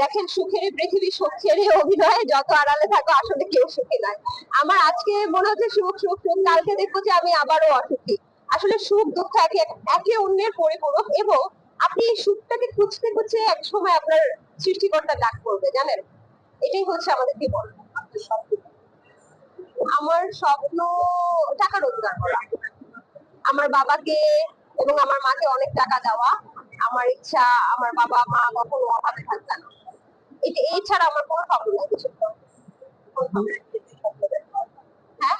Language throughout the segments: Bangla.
দেখেন সুখের পৃথিবী সুখের অভিনয়ে, যত আড়ালে থাকো আসলে কেউ সুখী নয়। আমার আজকে মনে হচ্ছে সুখ সুখ সুখ, কালকে দেখব যে আমি আবারও অসুখী। আসলে সুখ, দুঃখ একে একে অন্যের পরিপূরক এবং আপনি এই সুখটাকে খুঁজতে খুঁজতে এক সময় আপনার সৃষ্টিকর্তা ডাক করবে জানেন? এটাই হচ্ছে আমাদের জীবন আমার স্বপ্ন টাকা রোজগার করা। আমার বাবাকে এবং আমার মাকে অনেক টাকা দেওয়া। আমার ইচ্ছা, আমার বাবা মা কখনো অভাবে থাকবে না। এটা, এই ছাড়া আমার কোনো। হ্যাঁ?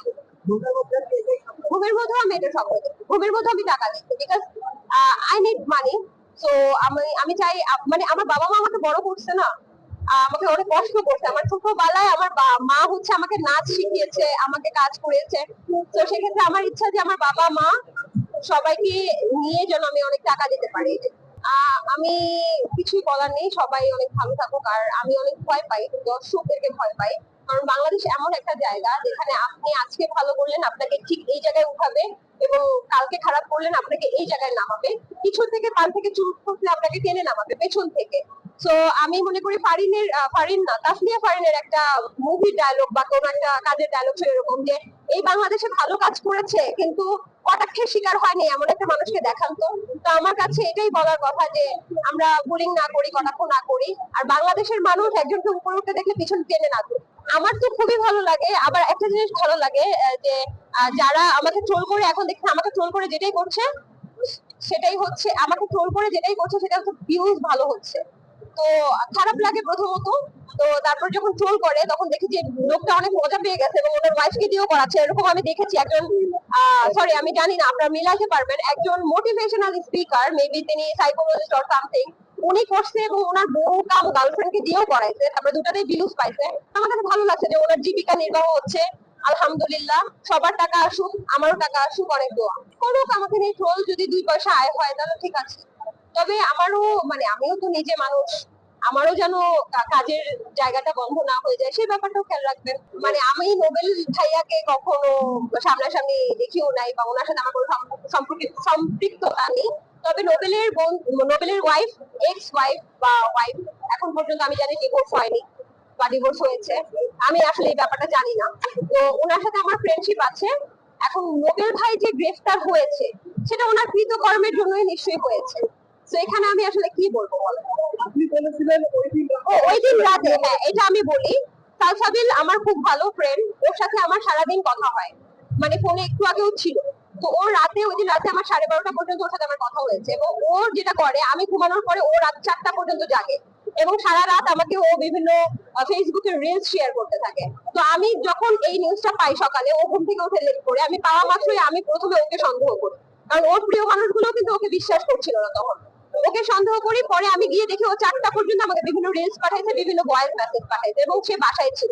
ঘুমের আমি এটা দেখি। ঘুমের আমি টাকা দেখি বিকজ আই নিড মানি তো আমি আমি চাই মানে আমার বাবা মা আমাকে বড় করছে না আমাকে অনেক কষ্ট করছে। আমার ছোটবেলায় আমার মা হচ্ছে আমাকে নাচ শিখিয়েছে, আমাকে কাজ করিয়েছে। তো সেক্ষেত্রে আমার ইচ্ছা যে আমার বাবা মা সবাইকে নিয়ে যেন আমি অনেক টাকা দিতে পারি। আমি কিছুই বলার নেই, সবাই অনেক ভালো থাকুক, আর আমি অনেক ভয় পাই দর্শকদেরকে ভয় পাই। কারণ বাংলাদেশ এমন একটা জায়গা যেখানে আপনি আজকে ভালো করলেন, আপনাকে ঠিক এই জায়গায় উঠাবে, এবং কালকে খারাপ করলেন, আপনাকে এই জায়গায় নামাবে। পিছন থেকে পান থেকে চুল করলে আপনাকে টেনে নামাবে, পেছন থেকে। তো আমি মনে করি ফারিনের ফারিন না তাসলিয়া ফারিনের একটা মুভির ডায়লগ বা কোনো একটা কাজের ডায়লগ ছিল এরকম যে, এই বাংলাদেশে ভালো কাজ করেছে, কিন্তু কটাক্ষের শিকার হয়নি এমন একটা মানুষকে দেখান তো তো আমার কাছে এটাই বলার কথা যে, আমরা বুলিং না করি, কটাক্ষ না করি, আর বাংলাদেশের মানুষ একজনকে উপরে উঠতে দেখলে পিছন টেনে না। আমার তো খুবই ভালো লাগে, আবার একটা জিনিস ভালো লাগে যে যারা আমাকে ট্রোল করে এখন দেখছেন, আমাকে ট্রোল করে যেটাই করছে, সেটাই হচ্ছে, আমাকে ট্রোল করে যেটাই করছে, সেটা হচ্ছে ভিউজ ভালো হচ্ছে তো খারাপ লাগে প্রথমত। তো তারপর যখন ট্রোল করে, তখন দেখি যে লোকটা অনেক মজা পেয়ে গেছে এবং ওনার ওয়াইফকে দিয়েও করাচ্ছে। এরকম আমি দেখেছি একজন সরি আমি জানি না, আপনারা মিলাতে পারবেন। একজন মোটিভেশনাল স্পিকার মেবি তিনি সাইকোলজিস্ট অর সামথিং উনি করছে এবং ওনার বউ কাম গার্লফ্রেন্ড কে দিয়েও করাইছে। তারপরে দুটাতেই ভিউজ পাইছে। আমার কাছে ভালো লাগছে যে ওনার জীবিকা নির্বাহ হচ্ছে। আলহামদুলিল্লাহ, সবার টাকা আসুক, আমারও টাকা আসুক, অনেক দোয়া। করুক আমাকে নিয়ে ট্রোল যদি দুই পয়সা আয় হয়, তাহলে ঠিক আছে। তবে আমারও মানে আমিও তো নিজে মানুষ, আমারও যেন কাজের জায়গাটা বন্ধ না হয়ে যায় সেই ব্যাপারটাও খেয়াল রাখবেন। মানে আমি নোবেল ভাইয়াকে কখনো সামনাসামনি দেখিও নাই বা ওনার সাথে আমার কোনো সম- সম্পর্কিত সম্পৃক্ততা নেই। তবে নোবেলের বোন- নোবেলের ওয়াইফ এক্স ওয়াইফ বা ওয়াইফ এখন পর্যন্ত আমি জানি ডিভোর্স হয়নি বা ডিভোর্স হয়েছে। আমি আসলে এই ব্যাপারটা জানি না। তো ওনার সাথে আমার ফ্রেন্ডশিপ আছে। এখন নোবেল ভাই যে গ্রেফতার হয়েছে, সেটা ওনার কৃতকর্মের জন্যই নিশ্চয়ই হয়েছে। তো এখানে আমি আসলে কি বলব আপনি বলেছিলেন ওই দিন ওই দিন রাতে হ্যাঁ এটা আমি বলি। সালসাবিল আমার খুব ভালো ফ্রেন্ড ওর সাথে আমার সারাদিন কথা হয়। মানে ফোনে একটু আগেও ছিল। তো ওর রাতে ওই দিন রাতে আমার সাড়ে বারোটা পর্যন্ত ওর সাথে আমার কথা হয়েছে এবং ওর যেটা করে আমি ঘুমানোর পরে ও রাত চারটা পর্যন্ত জাগে এবং সারা রাত আমাকে ও বিভিন্ন ফেসবুকে রিলস শেয়ার করতে থাকে। তো আমি যখন এই নিউজটা পাই সকালে ও ঘুম থেকে উঠে লেট করে আমি পাওয়া মাত্রই আমি প্রথমে ওকে সন্দেহ করি। কারণ ওর প্রিয় মানুষগুলো কিন্তু ওকে বিশ্বাস করছিল না তখন। ওকে সন্দেহ করি, পরে আমি গিয়ে দেখি ও চারটা পর্যন্ত আমাকে বিভিন্ন রিলস পাঠাইছে, বিভিন্ন ভয়েস মেসেজ পাঠাইছে এবং সে বাসায় ছিল।